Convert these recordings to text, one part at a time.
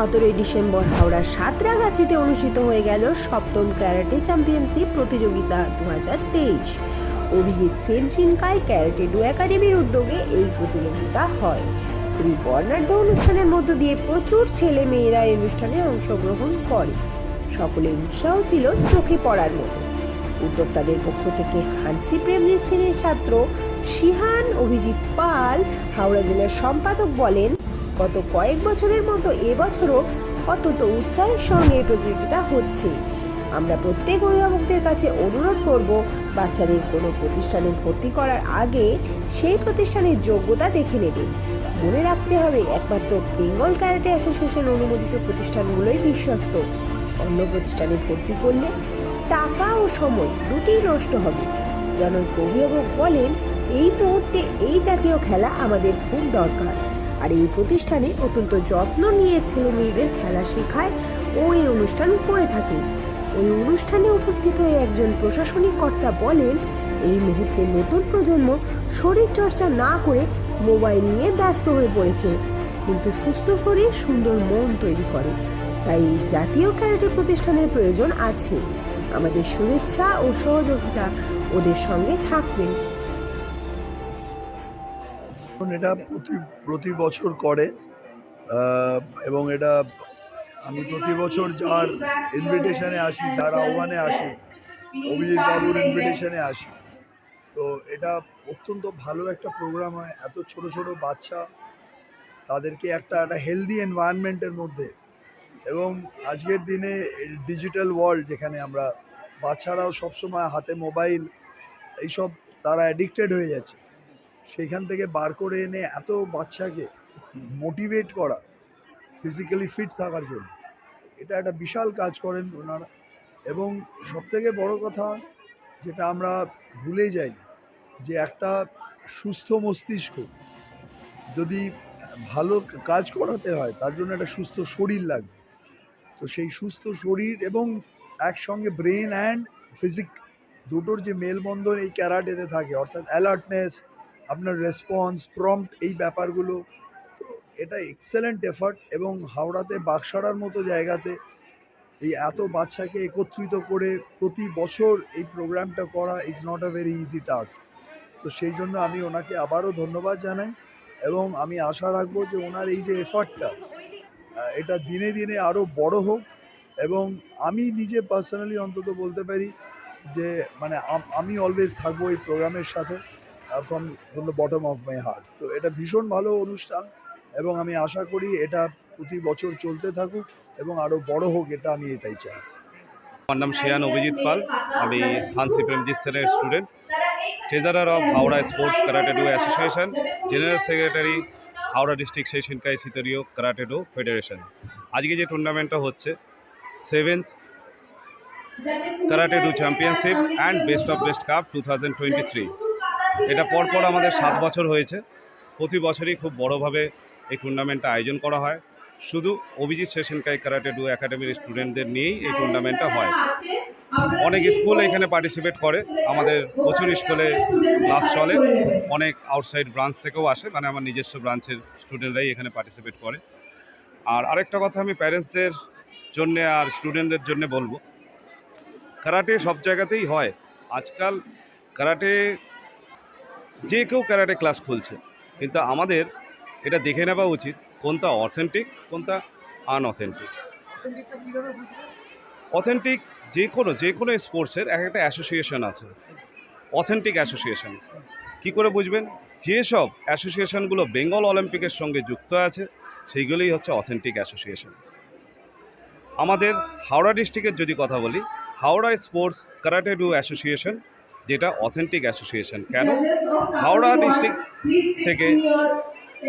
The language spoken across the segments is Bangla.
সতেরোই ডিসেম্বর হাওড়ার সাঁতরাগাছিতে অনুষ্ঠিত হয়ে গেল সপ্তম ক্যারাটে চ্যাম্পিয়নশিপ প্রতিযোগিতা দু হাজার তেইশ। Abhijit Sen Shinkai karate do একাডেমির উদ্যোগে এই প্রতিযোগিতা হয়। খুবই বর্ণাঢ্য অনুষ্ঠানের মধ্য দিয়ে প্রচুর ছেলে মেয়েরা এই অনুষ্ঠানে অংশগ্রহণ করে। সকলের উৎসাহ ছিল চোখে পড়ার মতো। উদ্যোক্তাদের পক্ষ থেকে হানসি প্রেমজিৎ সেনের ছাত্র শিহান অভিজিৎ পাল হাওড়া জেলার সম্পাদক বলেন গত কয়েক বছরের মতো এবছরও অত্যন্ত উৎসাহের সঙ্গে প্রতিযোগিতা হচ্ছে। আমরা প্রত্যেক অভিভাবকদের কাছে অনুরোধ করব, বাচ্চাদের কোনো প্রতিষ্ঠানে ভর্তি করার আগে সেই প্রতিষ্ঠানের যোগ্যতা দেখে নেবেন। মনে রাখতে হবে, একমাত্র বেঙ্গল ক্যারাটে অ্যাসোসিয়েশন অনুমোদিত প্রতিষ্ঠানগুলোই বিশ্বস্ত। অন্য প্রতিষ্ঠানে ভর্তি করলে টাকা ও সময় দুটিই নষ্ট হবে। জনৈক অভিভাবক বলেন, এই মুহূর্তে এই জাতীয় খেলা আমাদের খুব দরকার। আর এই প্রতিষ্ঠানে অত্যন্ত যত্ন নিয়ে ছেলে মেয়েদের খেলা শেখায় ও এই অনুষ্ঠান করে থাকে। ওই অনুষ্ঠানে উপস্থিত হয়ে একজন প্রশাসনিক কর্তা বলেন, এই মুহূর্তে নতুন প্রজন্ম শরীর চর্চা না করে মোবাইল নিয়ে ব্যস্ত হয়ে পড়েছে, কিন্তু সুস্থ শরীর, সুন্দর মন তৈরি করে। তাই জাতীয় ক্যারাটে প্রতিষ্ঠানের প্রয়োজন আছে। আমাদের শুভেচ্ছা ও সহযোগিতা ওদের সঙ্গে থাকবে। এটা প্রতি প্রতি বছর করে এবং এটা আমি প্রতি বছর যার ইনভিটেশনে আসি, যার আহ্বানে আসি, অভিজিৎ বাবুর ইনভিটেশনে আসি। তো এটা অত্যন্ত ভালো একটা প্রোগ্রাম হয়। এত ছোট ছোট বাচ্চা, তাদেরকে একটা একটা হেলদি এনভায়রনমেন্টের মধ্যে। এবং আজকের দিনে ডিজিটাল ওয়ার্ল্ড যেখানে আমরা বাচ্চারাও সবসময় হাতে মোবাইল এইসব তারা অ্যাডিক্টেড হয়ে যাচ্ছে। সেখান থেকে বার করে এনে এত বাচ্চাকে মোটিভেট করা ফিজিক্যালি ফিট থাকার জন্য। এটা একটা বিশাল কাজ করেন ওনারা। এবং সবথেকে বড় কথা যেটা আমরা ভুলে যাই, যে একটা সুস্থ মস্তিষ্ক যদি ভালো কাজ করাতে হয়, তার জন্য একটা সুস্থ শরীর লাগবে। তো সেই সুস্থ শরীর এবং একসঙ্গে ব্রেন অ্যান্ড ফিজিক দুটোর যে মেলবন্ধন এই ক্যারাটেতে থাকে, অর্থাৎ অ্যালার্টনেস আপনার রেসপন্স প্রম্পট এই ব্যাপারগুলো, তো এটা এক্সেলেন্ট এফার্ট এবং হাওড়াতে বাক্সারার মতো জায়গাতে এই এত বাচ্চাকে একত্রিত করে প্রতি বছর এই প্রোগ্রামটা করা is not a very easy task তো সেই জন্য আমি ওনাকে আবারও ধন্যবাদ জানাই এবং আমি আশা রাখব যে ওনার এই যে এফার্টটা এটা দিনে দিনে আরও বড় হোক এবং আমি নিজে পার্সোনালি অন্তত বলতে পারি যে মানে আমি অলওয়েজ থাকব এই প্রোগ্রামের সাথে। From from the bottom of my heart তো এটা ভীষণ ভালো অনুষ্ঠান এবং আমি আশা করি এটা প্রতি বছর চলতে থাকুক এবং আরও বড় হোক এটা আমি এটাই চাই। আমার নাম শিয়ান অভিজিৎ পাল। আমি হানসি প্রেমজিৎ সেনের student. Treasurer of Howrah sports karate do association, general secretary Howrah district Seishinkai Shitoryu karate do federation. আজকে যে টুর্নামেন্টটা হচ্ছে, seventh karate do championship and best of best cup two thousand twenty three. এটা পরপর আমাদের সাত বছর হয়েছে। প্রতি বছরই খুব বড়োভাবে এই টুর্নামেন্টটা আয়োজন করা হয়। শুধু অভিজিৎ সেশনকাই কারাটে ডু একাডেমির স্টুডেন্টদের নিয়েই এই টুর্নামেন্টটা হয়। অনেক স্কুল এখানে পার্টিসিপেট করে। আমাদের প্রচুর স্কুলে ক্লাস চলে। অনেক আউটসাইড ব্রাঞ্চ থেকেও আসে। মানে আমার নিজস্ব ব্রাঞ্চের স্টুডেন্টরাই এখানে পার্টিসিপেট করে। আর আরেকটা কথা আমি প্যারেন্টসদের জন্যে আর স্টুডেন্টদের জন্য বলব। ক্যারাটে সব জায়গাতেই হয়। আজকাল ক্যারাটে যে কেউ ক্যারাটে ক্লাস খুলছে। কিন্তু আমাদের এটা দেখে নেওয়া উচিত কোনটা অথেন্টিক কোনটা আনঅথেন্টিক অথেন্টিক যে কোনো যে কোনো স্পোর্টসের এক একটা অ্যাসোসিয়েশন আছে। অথেন্টিক অ্যাসোসিয়েশন কি করে বুঝবেন? যেসব অ্যাসোসিয়েশনগুলো বেঙ্গল অলিম্পিকের সঙ্গে যুক্ত আছে, সেইগুলোই হচ্ছে অথেন্টিক অ্যাসোসিয়েশন আমাদের হাওড়া ডিস্ট্রিক্টের যদি কথা বলি Howrah sports karate do association যেটা অথেন্টিক অ্যাসোসিয়েশন কেন? হাওড়া ডিস্ট্রিক্ট থেকে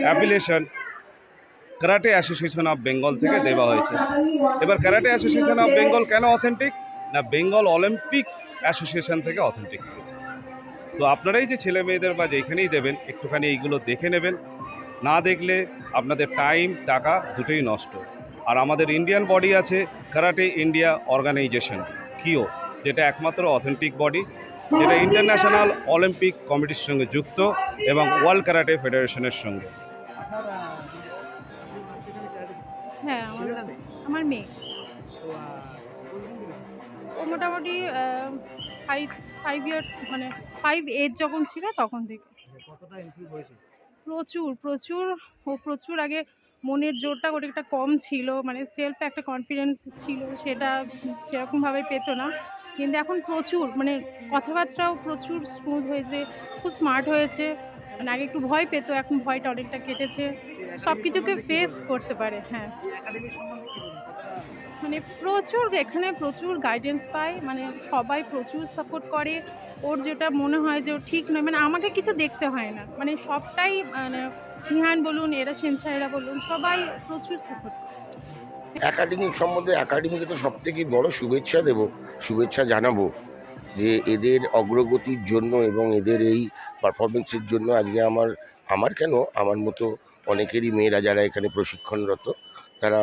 affiliation karate association of Bengal থেকে দেওয়া হয়েছে। এবার ক্যারাটে অ্যাসোসিয়েশন অফ বেঙ্গল কেন অথেন্টিক না বেঙ্গল অলিম্পিক অ্যাসোসিয়েশন থেকে অথেন্টিক হয়েছে। তো আপনারাই যে ছেলে মেয়েদের বা যেখানেই দেবেন, একটুখানি এইগুলো দেখে নেবেন। না দেখলে আপনাদের টাইম টাকা দুটোই নষ্ট। আর আমাদের ইন্ডিয়ান বডি আছে ক্যারাটে ইন্ডিয়া অর্গানাইজেশন কিও যেটা একমাত্র অথেন্টিক বডি যেটা ইন্টারন্যাশনাল অলিম্পিক কমিটির সঙ্গে যুক্ত এবং ওয়ার্ল্ড ক্যারাটে ফেডারেশনের সঙ্গে। হ্যাঁ আমার মেয়ে? ও মোটামুটি ফাইভ ফাইভ ইয়ার্স মানে ফাইভ এজ যখন ছিল তখন থেকে। প্রচুর প্রচুর, ও প্রচুর আগে মনের জোরটা অনেকটা কম ছিল মানে সেলফ একটা কনফিডেন্স ছিল, সেটা সেরকমভাবে পেতো না। কিন্তু এখন প্রচুর মানে কথাবার্তাও প্রচুর স্মুথ হয়েছে, খুব স্মার্ট হয়েছে। মানে আগে একটু ভয় পেত, এখন ভয়টা অনেকটা কেটেছে। সব কিছুকে ফেস করতে পারে হ্যাঁ। মানে প্রচুর, এখানে প্রচুর গাইডেন্স পায় মানে সবাই প্রচুর সাপোর্ট করে। ওর যেটা মনে হয় যে ও ঠিক নয় মানে আমাকে কিছু দেখতে হয় না। মানে সবটাই মানে সিহান বলুন, এরা সেনসাইরা বলুন, সবাই প্রচুর সাপোর্ট একাডেমিক সম্বন্ধে একাডেমিকে তো সব থেকে বড় শুভেচ্ছা দেব শুভেচ্ছা জানাব যে এদের অগ্রগতির জন্য এবং এদের এই পারফরমেন্সের জন্য আজকে আমার আমার কেন? আমার মতো অনেকেরই মেয়েরা যারা এখানে প্রশিক্ষণরত তারা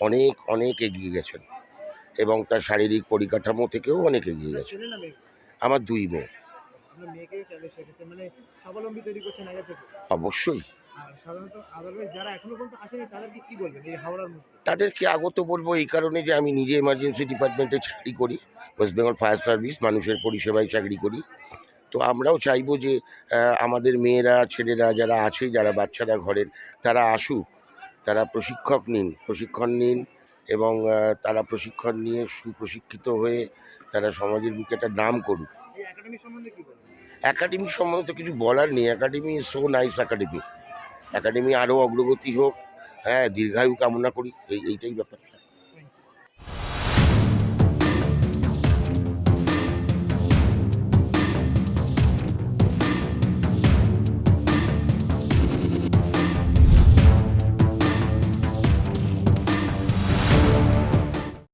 অনেক অনেক এগিয়ে গেছেন এবং তার শারীরিক পরিকাঠামো থেকেও অনেক এগিয়ে গেছে আমার দুই মেয়ে। আপনার মেয়েকে সেক্ষেত্রে মানে স্বাবলম্বী তৈরি করছেন আগে থেকে। অবশ্যই। সাধারণত আদারওয়াইজ যারা এখনও পর্যন্ত আসেনি তাদেরকে কি বলবেন এই হাওড়ার তাদেরকে আগত বলব এই কারণে যে আমি নিজে এমার্জেন্সি ডিপার্টমেন্টে চাকরি করি ওয়েস্ট বেঙ্গল ফায়ার সার্ভিস মানুষের পরিষেবায় চাকরি করি। তো আমরাও চাইব যে আমাদের মেয়েরা ছেলেরা যারা আছে যারা বাচ্চারা ঘরের তারা আসুক তারা প্রশিক্ষক নিন প্রশিক্ষণ নিন এবং তারা প্রশিক্ষণ নিয়ে সুপ্রশিক্ষিত হয়ে তারা সমাজের বুকে একটা নাম করুক। এই একাডেমি সম্বন্ধে একাডেমি সম্বন্ধে তো কিছু বলার নেই। Academy so nice academy academy আরও অগ্রগতি হোক। হ্যাঁ দীর্ঘায়ু কামনা করি। এই এইটাই ব্যাপার স্যার।